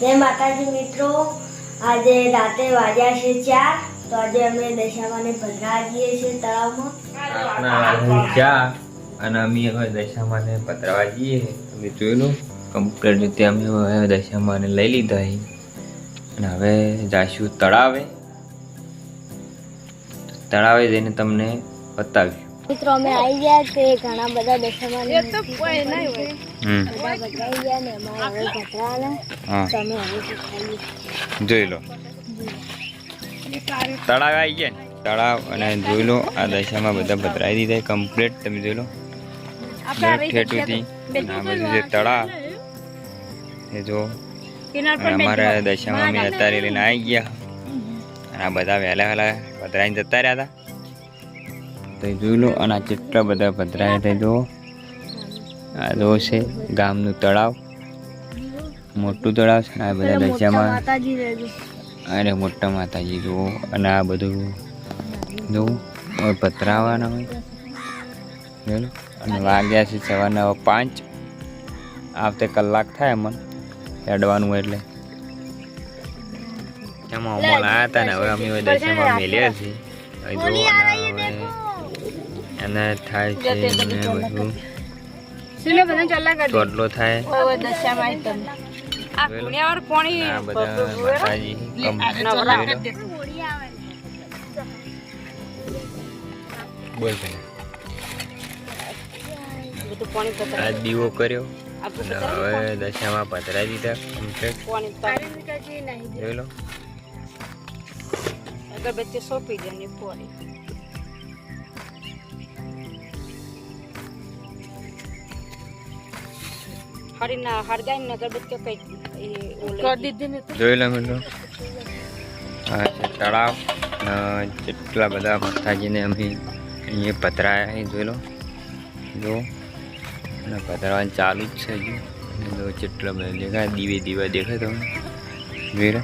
જય માતાજી મિત્રો. આજે રાતે વાગ્યા છે ચાર, તો આજે અમે દશામાને ભદ્રા જઈએ છીએ તળાવમાં. હું ચા અને અમે હવે દશામાને પધરાવા જઈએ તમે જોયેલું? કમ્પ્લેટ રીતે અમે હવે દશામાને લઈ લીધા અને હવે જાશું તળાવે. તળાવે જઈને તમને બતાવીશું. મિત્રો અમે આવી ગયા તે ઘણા બધા દશામાને હમ. બધા ભદ્રાઈ ગયા ને અમારા હવે ભદ્રાના. હા. તો હવે જોઈ લો. તળાવ આવી ગયા ને? તળાવ અને જોઈ લો આ દશામાં બધા પતરાઈ દીધા કમ્પ્લીટ તમે જોઈ લો. ઠેઠુંથી. આ બધું જે તળાવ એ જો. અમારા દશામાં અમે અત્યારે લઈને આવી ગયા. અને આ બધા વહેલા વહેલા ભદરાઈને જતા રહ્યા હતા. તો જોઈ લો અને આ કેટલા બધા પધરાયા થઈ જુઓ. આ જો છે ગામનું તળાવ. મોટું તળાવ છે આ બધા રહેજો અરે મોટા માતાજી જુઓ અને આ બધું જુઓ હવે પતરાવાના હોય. લો અને વાગ્યા છે સવારના હવે પાંચ. આવતે કલાક થાય અમને હેડવાનું એટલે. એમાં અમલ આવ્યા હતા ને હવે અમે હવે મેળ્યા છીએ. એને થાય છે ને બધું. ચોટલો થાય. જોઈ લો. અને આ બધા માતાજી જોઈ બોલ ભાઈ. આ દીવો કર્યો. હવે દશામાં પધરાઈ દીધા કમ્પ્લીટ જોઈ લો અગરબત્તી સોંપી દે ને પોણી. હરીના હરગાઈને અગરબત્તી કઈ કરી દીધી ને જોઈ લે મિત્રો. આ છે તળાવ. જેટલા કેટલા બધા માતાજીને અમે અહીંયા પધરાયા અહીં જોઈ લો. જો. અને પધરાવાનું ચાલુ જ છે હજુ. જો જેટલા બધા દેખાય દીવે દીવા દેખાય તમે જોઈ લો.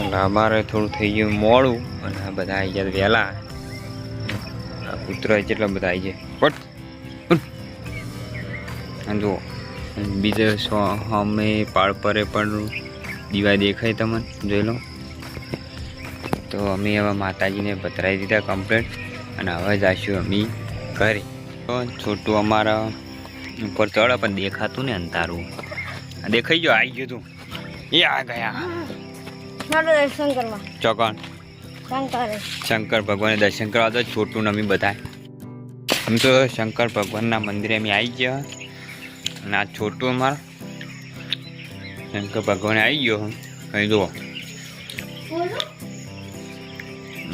અને અમારે થોડું થઈ ગયું મોડું અને આ બધા આવી ગયા વહેલા. આ કૂતરા જેટલા બધા આવી જાય પટ જુઓ બીજે અમે પાળ પરે પણ દીવા દેખાય તમને જોઈ લો. તો અમે હવે માતાજીને પધરાવી દીધા કમ્પ્લેટ અને હવે જઈશું અમે ઘરે. તો છોટું અમારા ઉપર ચડે પણ દેખાતું ને અંધારું. દેખાઈ ગયો આવી ગયું તું. એ આ ગયા. દર્શન કરવા. ચોકણ. શંકર. ભગવાનને દર્શન કરવા તો છોટું અમે બધા આમ તો શંકર ભગવાનના મંદિરે અમે આવી ગયા. અને આ છોટું એમ શંકર ભગવાન આવી ગયો અહીં જુઓ.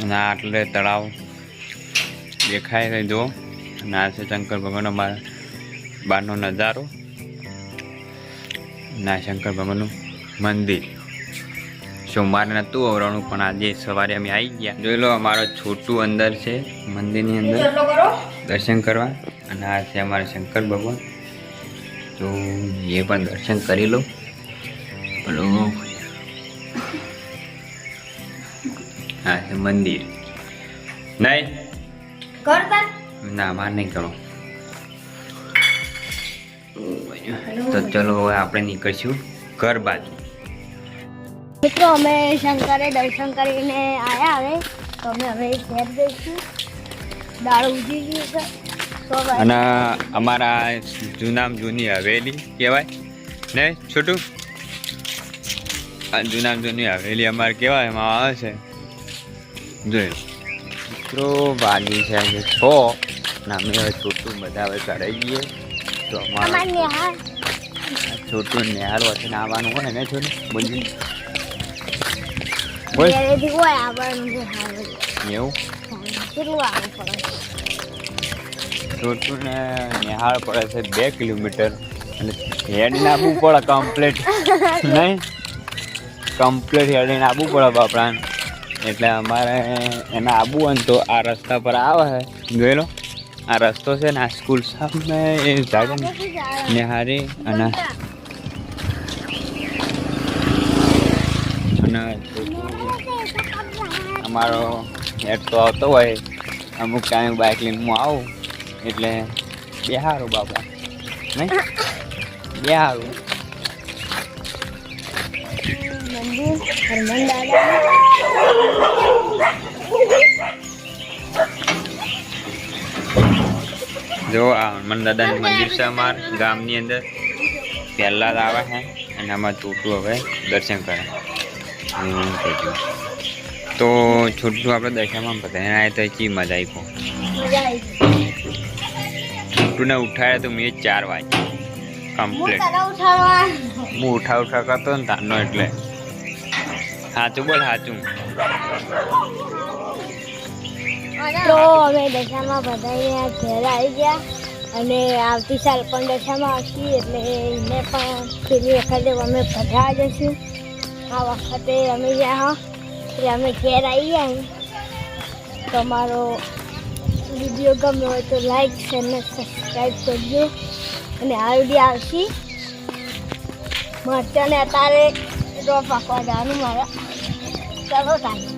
અને આ આટલે તળાવ દેખાય છે જુઓ. અને આ છે શંકર ભગવાન અમારા બહારનો નજારો. અને આ શંકર ભગવાનનું મંદિર. સોમવારે નહોતું આવવાનું પણ આજે સવારે અમે આવી ગયા. જોઈ લો અમારો છોટું અંદર છે મંદિરની અંદર. દર્શન કરવા. અને આ છે અમારા શંકર ભગવાન. તો એ પણ દર્શન કરી લો છે મંદિર. નહીં. ના માર નહીં કરો તો ચલો હવે આપણે નીકળશું ઘર બાજુ. મિત્રો અમે શંકરે દર્શન કરીને આવ્યા હવે. તો અમે હવે ઘેર જઈશું. દાળ ઉજી ગયું છે. અને અમારા જૂનામ જૂની હવેલી કહેવાય. ને છોટું? આ જૂનામ જૂની હવેલી અમારે કહેવાય એમાં આવે છે. જોઈ. મિત્રો વાગી છે આજે છ. અને અમે હવે છોટું બધા હવે ચડાઈ ગઈએ તો અમારે છોટું નિહાળ. વચ્ચે આવવાનું હોય ને છોટું બોલી એવું? કેટલું આવવું પડે? છોટું ને નિહાળ પડે છે બે કિલોમીટર. અને હેડીને આપવું પડે કમ્પ્લીટ નહીં? કમ્પ્લીટ હેડીને આપવું પડે બાપરાને. એટલે અમારે એને આવવું હોય ને તો આ રસ્તા પર આવે છે. ગયેલો આ રસ્તો છે ને, આ સ્કૂલ સામે એ ને નિહારી અને અમારો હેડ તો આવતો હોય. અમુક ટાઈમ બાઇક લઈને હું આવું. એટલે બે સારું બાપા નહીં? દાદા જો આ હનુમાન દાદાનું મંદિર છે અમારા ગામની અંદર. પહેલાં જ આવે છે અને આમાં છોટું હવે દર્શન કરે. તો છોટું આપણે દર્શનમાં બધાને આવ્યા તો ચી મજા આવી આવી છોટુને તો મેં ચાર વાગે કમ્પ્લીટ હું ઉઠા ઉઠા કરતો ને તારનો એટલે. સાચું બોલ સાચું તો અમે દશામાં બધાને ઘેર આવી ગયા. અને આવતી સાલ પણ દશામાં આવતી એટલે એને પણ પેલી વખતે અમે બધા જશું આ વખતે અમે જ્યાં એટલે અમે ઘેર આવી ગયા. તમારો વીડિયો ગમ્યો હોય તો લાઈક શેર ને સબસ્ક્રાઈબ કરજો. અને આ વીડિયો આવશે. મરચાને અત્યારે ડ્રોપ આપવા જવાનું મારા. ચલો તારે